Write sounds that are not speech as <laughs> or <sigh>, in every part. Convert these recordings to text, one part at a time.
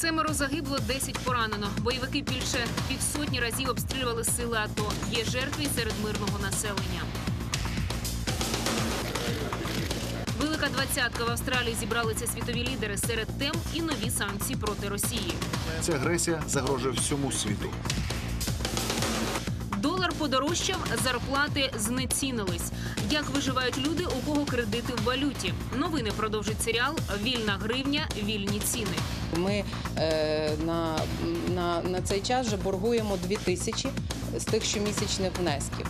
Семеро загибло, 10 поранено. Бойовики більше півсотні разів обстрілювали сили АТО. Є жертви серед мирного населення. Велика двадцятка в Австралії зібралися світові лідери серед тем і нові санкції проти Росії. Ця агресія загрожує всьому світу. Подорожчав, зарплати знецінились. Як виживають люди, у кого кредити в валюті? Новини продовжить серіал Вільна гривня, вільні ціни. Ми е, на, на, на цей час вже боргуємо дві тисячі з тих щомісячних внесків.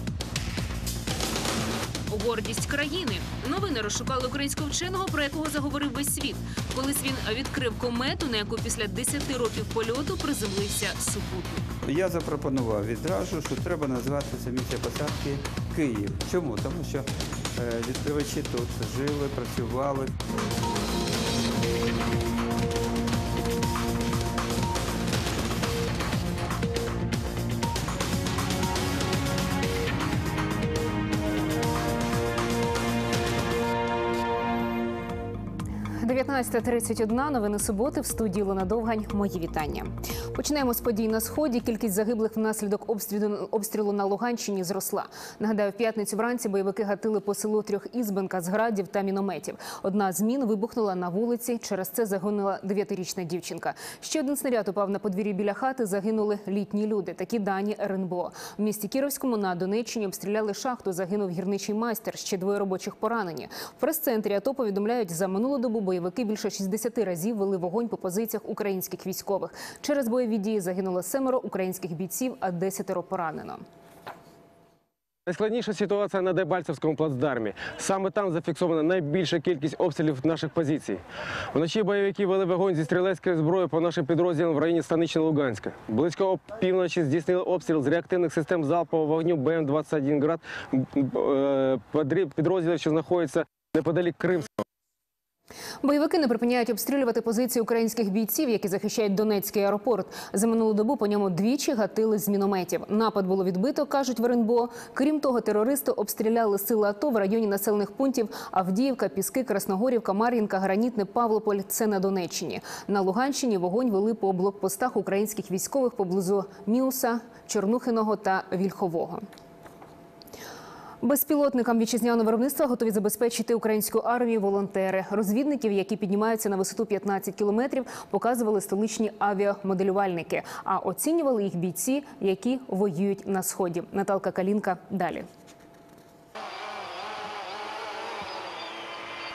Гордість країни. Новини розшукали українського вченого, про якого заговорив весь світ. Колись він відкрив комету, на яку після 10 років польоту приземлився супутник. Я запропонував відразу, що треба назвати це місце посадки Київ. Чому? Тому що е, відкривачі тут жили, працювали. – 19.31. Новини суботи в студії Лена Довгань. Мої вітання. Починаємо з подій на сході. Кількість загиблих внаслідок обстрілу, обстрілу на Луганщині зросла. Нагадаю, в п'ятницю вранці бойовики гатили по селу трьох ізбенка з градів та мінометів. Одна з мін вибухнула на вулиці. Через це загинула дев'ятирічна дівчинка. Ще один снаряд упав на подвір'ї біля хати. Загинули літні люди. Такі дані РНБО. В місті Кіровському на Донеччині обстріляли шахту. Загинув гірничий майстер. Ще двоє робочих поранені. В прес-центрі АТО повідомляють, за минулу добу бойовики більше 60 разів вели вогонь по позиціях українських військових. Через бойові дії загинуло семеро українських бійців, а десятеро поранено. Найскладніша ситуація на Дебальцевському плацдармі. Саме там зафіксована найбільша кількість обстрілів наших позицій. Вночі бойовики вели вогонь зі стрілецької зброї по нашим підрозділам в районі станичного Луганська. Близько півночі здійснили обстріл з реактивних систем залпового вогню БМ-21 «Град» е, підрозділів, що знаходяться неподалік Кримського. Бойовики не припиняють обстрілювати позиції українських бійців, які захищають Донецький аеропорт. За минулу добу по ньому двічі гатили з мінометів. Напад було відбито, кажуть в РНБО. Крім того, терористи обстріляли сили АТО в районі населених пунктів Авдіївка, Піски, Красногорівка, Мар'їнка, Гранітне, Павлополь. Це на Донеччині. На Луганщині вогонь вели по блокпостах українських військових поблизу Міуса, Чорнухиного та Вільхового. Безпілотникам вітчизняного виробництва готові забезпечити українську армію волонтери. Розвідників, які піднімаються на висоту 15 кілометрів, показували столичні авіамоделювальники. А оцінювали їх бійці, які воюють на сході. Наталка Калінка далі.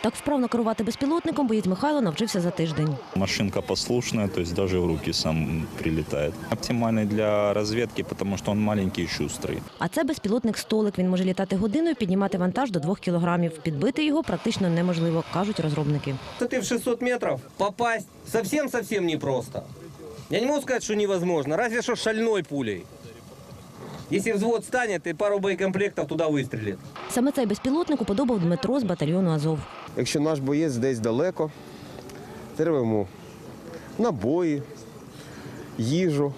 Так вправно керувати безпілотником боєць Михайло навчився за тиждень. Машинка послушная, то есть даже в руки сам прилетает. Оптимальный для разведки, потому что он маленький и шустрый. А це безпілотник столик. Він може літати годиною, піднімати вантаж до двох кілограмів. Підбити його практично неможливо, кажуть розробники. Ты в 600 метров попасть совсем-совсем непросто. Я не могу сказать, что невозможно, разве что шальной пулей. Если взвод станет, и пару боекомплектов туда выстрелит. Саме цей безпілотник уподобав Дмитро з батальйону Азов. Якщо наш боєць десь далеко, треба йому набої, їжу,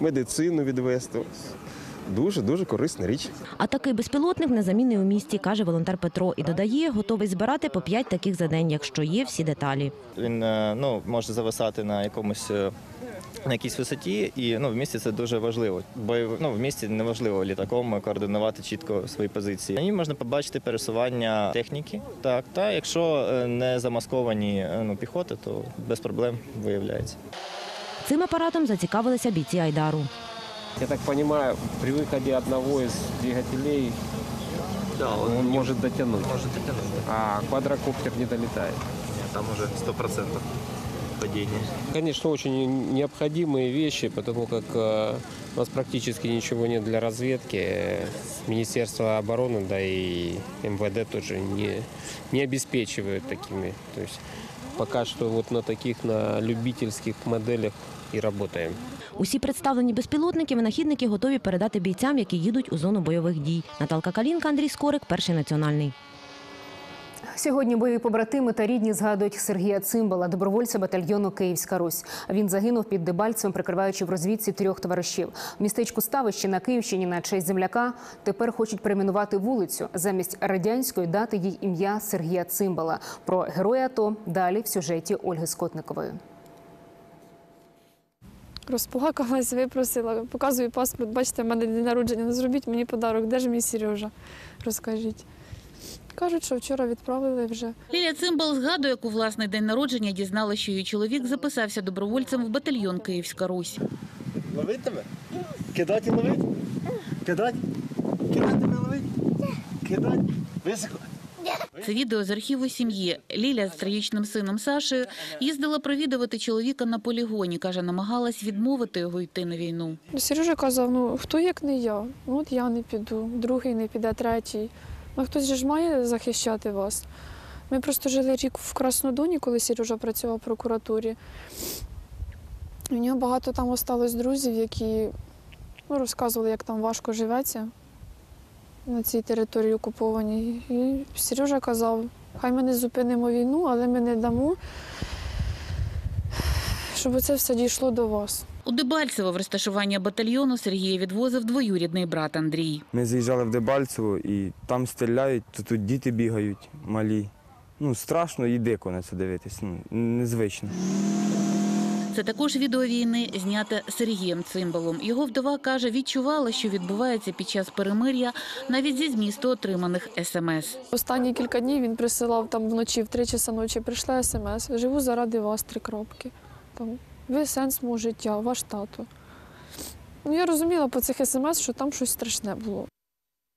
медицину відвести. Дуже дуже корисна річ. А такий безпілотник незамінний у місті, каже волонтер Петро. І додає, готовий збирати по п'ять таких за день, якщо є всі деталі. Він е, ну, може зависати на якомусь е, на якійсь висоті, і ну, в місті це дуже важливо. Бо ну, в місті неможливо літаком координувати чітко свої позиції. На ній можна побачити пересування техніки. Так, та якщо е, не замасковані е, ну, піхоти, то без проблем виявляється. Цим апаратом зацікавилися бійці Айдару. Я так понимаю, при выходе одного из двигателей он, может дотянуть. Може дотягнути. А квадрокоптер не долетает. Там уже 100% падіння. Конечно, очень необходимые вещи, потому как э, у нас практически ничего нет для разведки. Э, Министерство обороны, да и МВД тоже не, не обеспечивают такими. То есть пока что вот на таких, на любительских моделях и работаем. Усі представлені безпілотники винахідники готові передати бійцям, які їдуть у зону бойових дій. Наталка Калінка, Андрій Скорик, перший національний. Сьогодні бойові побратими та рідні згадують Сергія Цимбала, добровольця батальйону Київська Русь. Він загинув під Дебальцем, прикриваючи в розвідці трьох товаришів. В містечку Ставище на Київщині на честь земляка тепер хочуть перейменувати вулицю. Замість радянської дати їй ім'я Сергія Цимбала. Про героя АТО далі в сюжеті Ольги Скотникової. Розплакалась, випросила, показую паспорт, бачите, в мене день народження, ну зробіть мені подарок, де ж мій Сережа? Розкажіть. Кажуть, що вчора відправили вже. Лілія Цимбал згадує, як у власний день народження дізнала, що її чоловік записався добровольцем в батальйон Київська Русь. Ловить тебе? Кидати ловить? Кидати? Кидати тебе ловить? Кидати? Високо? Це відео з архіву сім'ї. Ліля з трагічним сином Сашею їздила провідувати чоловіка на полігоні. Каже, намагалась відмовити його йти на війну. Ну, Сережа казав, ну хто як не я? Ну от я не піду, другий не піде, третій. Ну хтось же ж має захищати вас. Ми просто жили рік в Краснодоні, коли Сережа працював в прокуратурі. У нього багато там осталось друзів, які ну, розказували, як там важко живеться на цій території окупованій. І Сережа казав, хай ми не зупинимо війну, але ми не дамо, щоб це все дійшло до вас. У Дебальцево в розташування батальйону Сергія відвозив двоюрідний брат Андрій. Ми заїжджали в Дебальцево і там стріляють, то тут діти бігають малі. Ну, страшно і дико на це дивитись. Ну, незвично. Це також відео війни, зняте Сергієм Цимбалом. Його вдова каже, відчувала, що відбувається під час перемир'я, навіть зі змісту отриманих смс. Останні кілька днів він присилав там вночі, в три часа ночі прийшла смс. Живу заради вас три крапки. Там, ви сенс мого життя, ваш тато. Ну, я розуміла по цих смс, що там щось страшне було.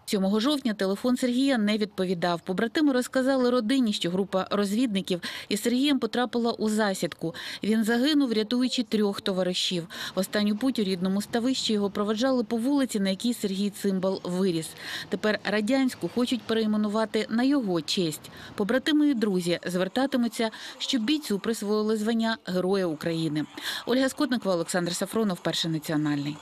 7 жовтня телефон Сергія не відповідав. Побратими розказали родині, що група розвідників із Сергієм потрапила у засідку. Він загинув, рятуючи трьох товаришів. Останню путь у рідному ставищі його проведжали по вулиці, на якій Сергій Цимбал виріс. Тепер радянську хочуть перейменувати на його честь. Побратими і друзі звертатимуться, щоб бійцю присвоїли звання Героя України. Ольга Скотникова, Олександр Сафронов, перший національний.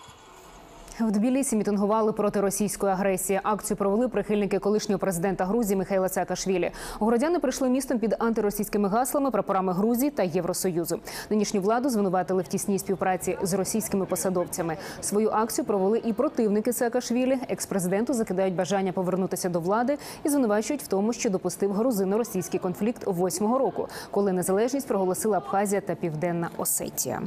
В Тбілісі мітингували проти російської агресії. Акцію провели прихильники колишнього президента Грузії Михайла Саакашвілі. Городяни прийшли містом під антиросійськими гаслами, прапорами Грузії та Євросоюзу. Нинішню владу звинуватили в тісній співпраці з російськими посадовцями. Свою акцію провели і противники Саакашвілі. Експрезиденту закидають бажання повернутися до влади і звинувачують в тому, що допустив грузино-російський конфлікт восьмого року, коли незалежність проголосила Абхазія та Південна Осетія.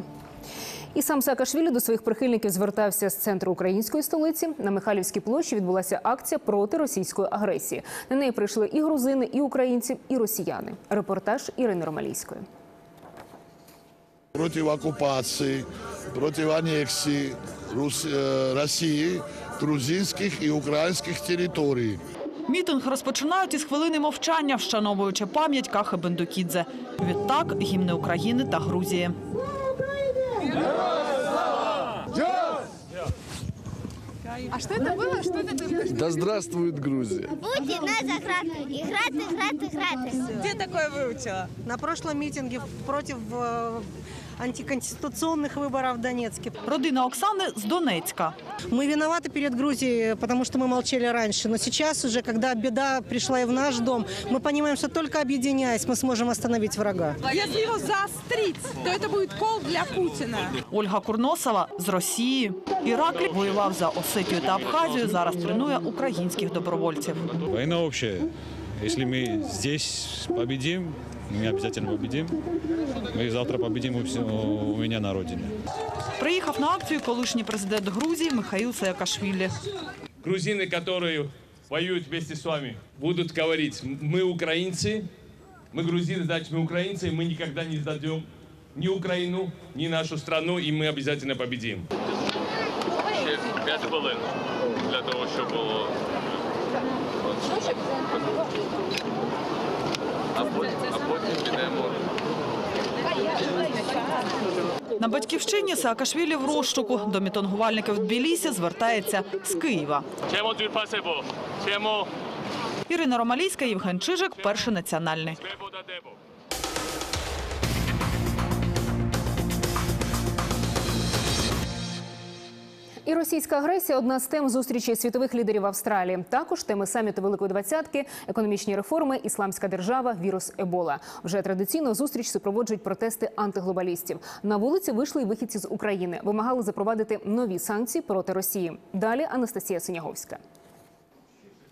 І сам Саакашвілі до своїх прихильників звертався з центру української столиці. На Михайлівській площі відбулася акція проти російської агресії. На неї прийшли і грузини, і українці, і росіяни. Репортаж Ірини Ромалійської. Против оккупации, против аннексии Рус- э, России грузинских и украинских территорий. Мітинг розпочинають із хвилини мовчання, вшановуючи пам'ять Кахи Бендукідзе. Відтак гімни України та Грузії. А что это было? Что это? Да здравствует Грузия! Будьте на заграду. Играть, играть, играть. Где такое выучила? На прошлом митинге против э, антиконституционных выборов в Донецке. Родина Оксани з Донецька. Мы виноваты перед Грузией, потому что мы молчали раньше. Но сейчас уже, когда беда пришла и в наш дом, мы понимаем, что только объединяясь, мы сможем остановить врага. Если его заострить, то это будет кол для Путина. Ольга Курносова з Росії. Іраклі воював за Осетію та Абхазію. Зараз тренує українських добровольців. Война общая. Если мы здесь победим, мы обязательно победим. Мы завтра победим у, все- у меня на родине. Приїхав на акцію колишній президент Грузії Михаїл Саакашвілі. грузины, которые воюют вместе с вами, будут говорить, мы украинцы, мы грузины, значит мы украинцы, и мы никогда не сдадим ни Украину, ни нашу страну, и мы обязательно победим. Ще 5 хвилин для того, щоб було. а потім, а потім підемо. На батьківщині Саакашвілі в розшуку. До мітингувальників в Тбілісі звертається з Києва. Ірина Ромалійська, Євген Чижик, перший національний. Російська агресія одна з тем зустрічі світових лідерів Австралії. Також теми саміту Великої двадцятки, економічні реформи, ісламська держава, вірус Ебола. Вже традиційно зустріч супроводжують протести антиглобалістів. На вулиці вийшли й вихідці з України. Вимагали запровадити нові санкції проти Росії. Далі Анастасія Синяговська.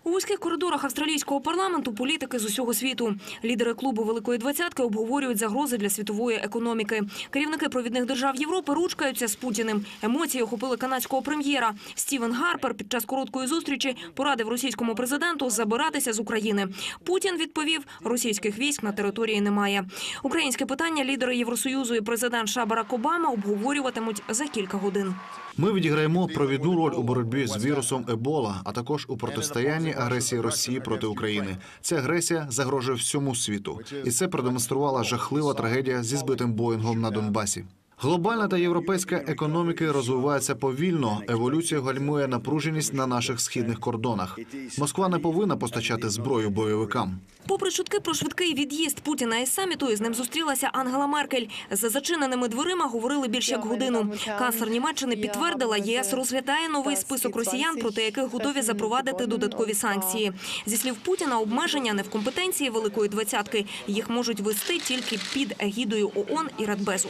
У вузьких коридорах австралійського парламенту політики з усього світу. Лідери клубу Великої двадцятки обговорюють загрози для світової економіки. Керівники провідних держав Європи ручкаються з Путіним. Емоції охопили канадського прем'єра. Стівен Гарпер під час короткої зустрічі порадив російському президенту забиратися з України. Путін відповів: російських військ на території немає. Українське питання лідери Євросоюзу і президент США Барак Обама обговорюватимуть за кілька годин. Ми відіграємо провідну роль у боротьбі з вірусом Ебола, а також у протистоянні агресії Росії проти України. Ця агресія загрожує всьому світу, і це продемонструвала жахлива трагедія зі збитим Боїнгом на Донбасі. Глобальна та європейська економіки розвиваються повільно. Еволюція гальмує напруженість на наших східних кордонах. Москва не повинна постачати зброю бойовикам. Попри чутки про швидкий від'їзд Путіна із саміту, із ним зустрілася Ангела Меркель. За зачиненими дверима говорили більш як годину. Канцлер Німеччини підтвердила, єС розглядає новий список росіян, проти яких готові запровадити додаткові санкції. Зі слів Путіна, обмеження не в компетенції Великої двадцятки. Їх можуть вести тільки під егідою ООН і Радбезу.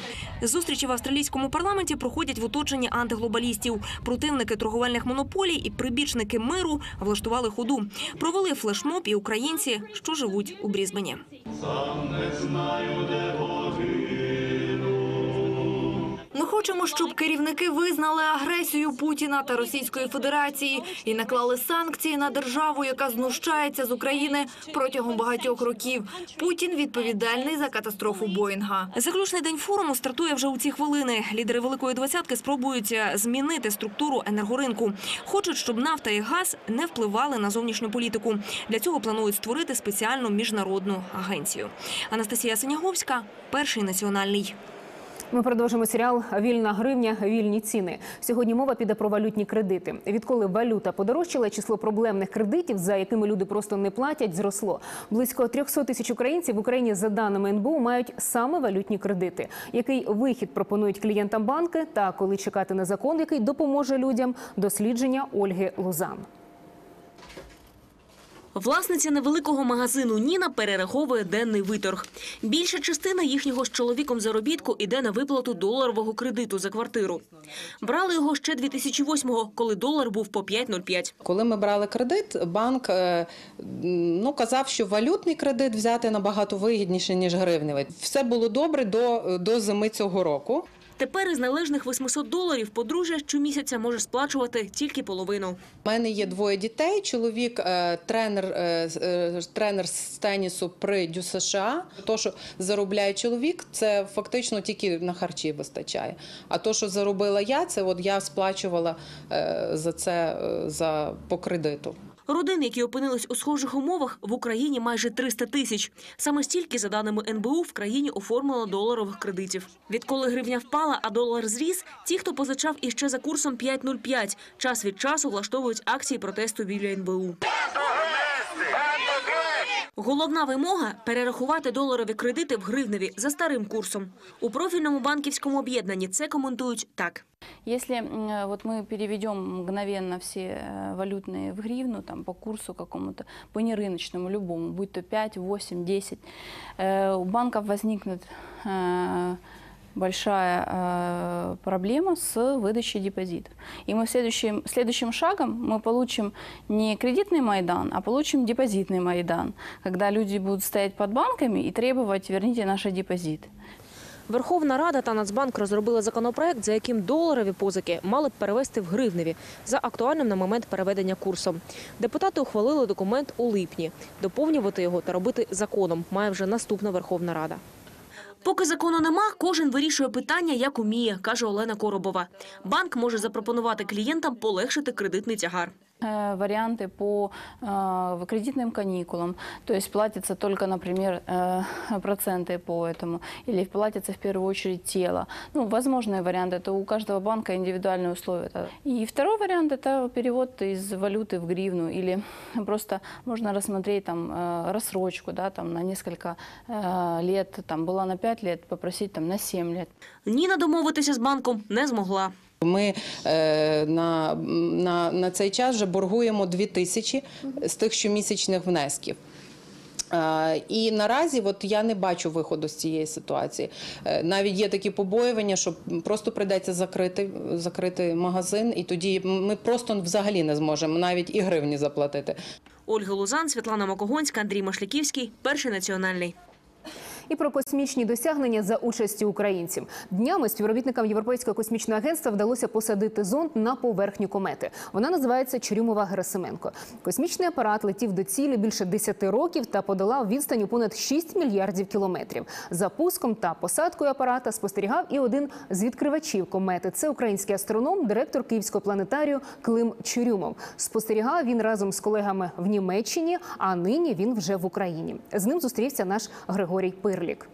Зустрічі в австралійському парламенті проходять в оточенні антиглобалістів. Противники торговельних монополій і прибічники миру влаштували ходу. Провели флешмоб і українці, що живуть у Брізбені. Ми хочемо, щоб керівники визнали агресію Путіна та Російської Федерації і наклали санкції на державу, яка знущається з України протягом багатьох років. Путін відповідальний за катастрофу Боїнга. Заключний день форуму стартує вже у ці хвилини. Лідери Великої двадцятки спробують е, змінити структуру енергоринку. Хочуть, щоб нафта і газ не впливали на зовнішню політику. Для цього планують створити спеціальну міжнародну агенцію. Анастасія Синяговська, перший національний. Ми продовжимо серіал Вільна гривня, вільні ціни. Сьогодні мова піде про валютні кредити. Відколи валюта подорожчала, число проблемних кредитів, за якими люди просто не платять, зросло. Близько 300 тисяч українців в Україні, за даними НБУ, мають саме валютні кредити. Який вихід пропонують клієнтам банки, та коли чекати на закон, який допоможе людям, дослідження Ольги Лузан. Власниця невеликого магазину Ніна перераховує денний виторг. Більша частина їхнього з чоловіком заробітку іде на виплату доларового кредиту за квартиру. Брали його ще 2008-го, коли долар був по 5,05. Коли ми брали кредит, банк е, ну, казав, що валютний кредит взяти набагато вигідніше, ніж гривневий. Все було добре до, до зими цього року. Тепер із належних 800 доларів подружжя щомісяця може сплачувати тільки половину. У мене є двоє дітей. Чоловік е, тренер, е, е, тренер з тенісу при Дю США. То, що заробляє чоловік, це фактично тільки на харчі вистачає. А то, що заробила я, це от я сплачувала за це за по кредиту. Родин, які опинились у схожих умовах, в Україні майже 300 тисяч. Саме стільки, за даними НБУ, в країні оформлено доларових кредитів. Відколи гривня впала, а долар зріс, ті, хто позичав іще за курсом 5,05, час від часу влаштовують акції протесту біля НБУ. Головна вимога – перерахувати доларові кредити в гривневі за старим курсом. У профільному банківському об'єднанні це коментують так. Если м, вот мы переведем мгновенно все э, валютные в гривну, там, по курсу какому-то, по нерыночному, любому, будь то 5, 8, 10, э, у банков возникнет э, большая э, проблема с выдачей депозитов. И мы следующим, следующим шагом мы получим не кредитный Майдан, а получим депозитный Майдан, когда люди будут стоять под банками и требовать «верните наши депозиты». Верховна Рада та Нацбанк розробили законопроект, за яким доларові позики мали б перевести в гривневі за актуальним на момент переведення курсом. Депутати ухвалили документ у липні. Доповнювати його та робити законом має вже наступна Верховна Рада. Поки закону нема, кожен вирішує питання, як уміє, каже Олена Коробова. Банк може запропонувати клієнтам полегшити кредитний тягар. э, варианты по э, кредитным каникулам. То есть платятся только, например, э, <laughs> проценты по этому. Или платится в первую очередь тело. Ну, возможные варианты. Это у каждого банка индивидуальные условия. И второй вариант – это перевод из валюты в гривну. Или <laughs> просто можно рассмотреть там э, рассрочку да, там, на несколько э, лет. Там была на 5 лет, попросить там, на 7 лет. Ніна домовитися з банком не змогла. Ми е, на, на, на цей час вже боргуємо 2 тисячі з тих щомісячних внесків. Е, І наразі от я не бачу виходу з цієї ситуації. Е, Навіть є такі побоювання, що просто прийдеться закрити, закрити магазин, і тоді ми просто взагалі не зможемо навіть і гривні заплатити. Ольга Лузан, Світлана Макогонська, Андрій Машляківський. Перший національний. І про космічні досягнення за участі українців. Днями співробітникам Європейського космічного агентства вдалося посадити зонд на поверхню комети. Вона називається Чорюмова Герасименко. Космічний апарат летів до цілі більше 10 років та подолав відстань у понад 6 мільярдів кілометрів. За пуском та посадкою апарата спостерігав і один з відкривачів комети. Це український астроном, директор Київського планетарію Клим Чурюмов. Спостерігав він разом з колегами в Німеччині, а нині він вже в Україні. З ним зустрівся наш Григорій Пирлік.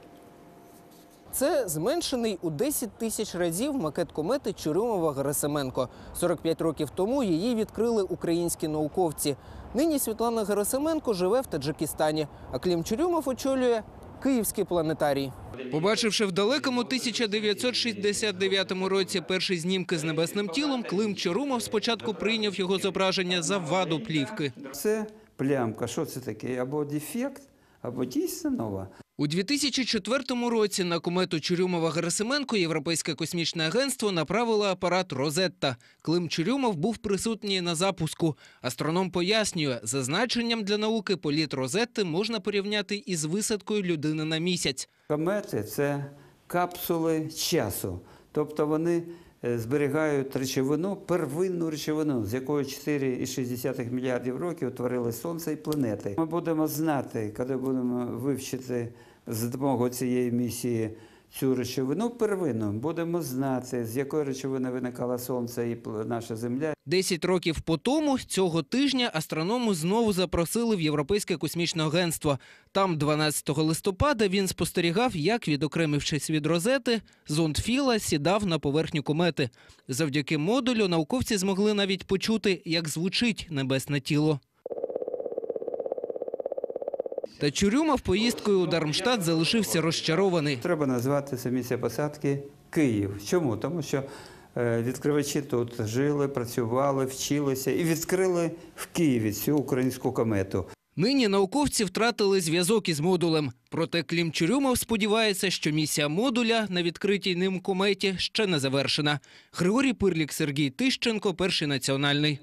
Це зменшений у 10 тисяч разів макет комети Чурюмова Герасименко. 45 років тому її відкрили українські науковці. Нині Світлана Герасименко живе в Таджикистані, а Клім Чурюмов очолює Київський планетарій. Побачивши в далекому 1969 році перші знімки з небесним тілом, Клим Чурумов спочатку прийняв його зображення за ваду плівки. Це плямка. Що це таке? Або дефект, або дійсно нова. У 2004 році на комету Чурюмова-Герасименко Європейське космічне агентство направило апарат «Розетта». Клим Чурюмов був присутній на запуску. Астроном пояснює, за значенням для науки політ «Розетти» можна порівняти із висадкою людини на місяць. Комети це капсули часу. Тобто вони е, зберігають речовину, первинну речовину, з якої 4,6 мільярдів років утворили Сонце і планети. Ми будемо знати, коли будемо вивчити за допомогою цієї місії цю речовину первинну, будемо знати, з якої речовини виникало Сонце і наша Земля. Десять років по тому цього тижня астроному знову запросили в Європейське космічне агентство. Там 12 листопада він спостерігав, як, відокремившись від розети, зонд Філа сідав на поверхню комети. Завдяки модулю науковці змогли навіть почути, як звучить небесне тіло. Та Чурюмов поїздкою у Дармштадт залишився розчарований. Треба назвати це місце посадки Київ. Чому? Тому що е, відкривачі тут жили, працювали, вчилися і відкрили в Києві цю українську комету. Нині науковці втратили зв'язок із модулем. Проте Клім Чурюмов сподівається, що місія модуля на відкритій ним кометі ще не завершена. Григорій Пирлік, Сергій Тищенко, перший національний.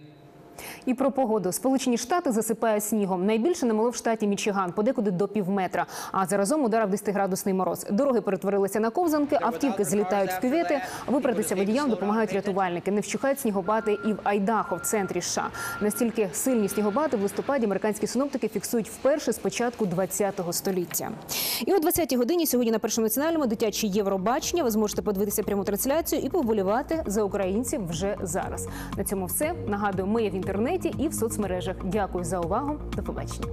І про погоду. Сполучені Штати засипає снігом. Найбільше намолив в штаті Мічиган, подекуди до півметра. А заразом ударив 10-градусний мороз. Дороги перетворилися на ковзанки, автівки злітають в кювети. Випратися водіям допомагають рятувальники. Не вщухають снігопади і в Айдахо, в центрі США. Настільки сильні снігопади в листопаді американські синоптики фіксують вперше з початку 20-го століття. І о 20-й годині сьогодні на першому національному дитяче Євробачення. Ви зможете подивитися пряму трансляцію і повболівати за українців вже зараз. На цьому все. Нагадую, ми є в інтернеті і в соцмережах. Дякую за увагу. До побачення.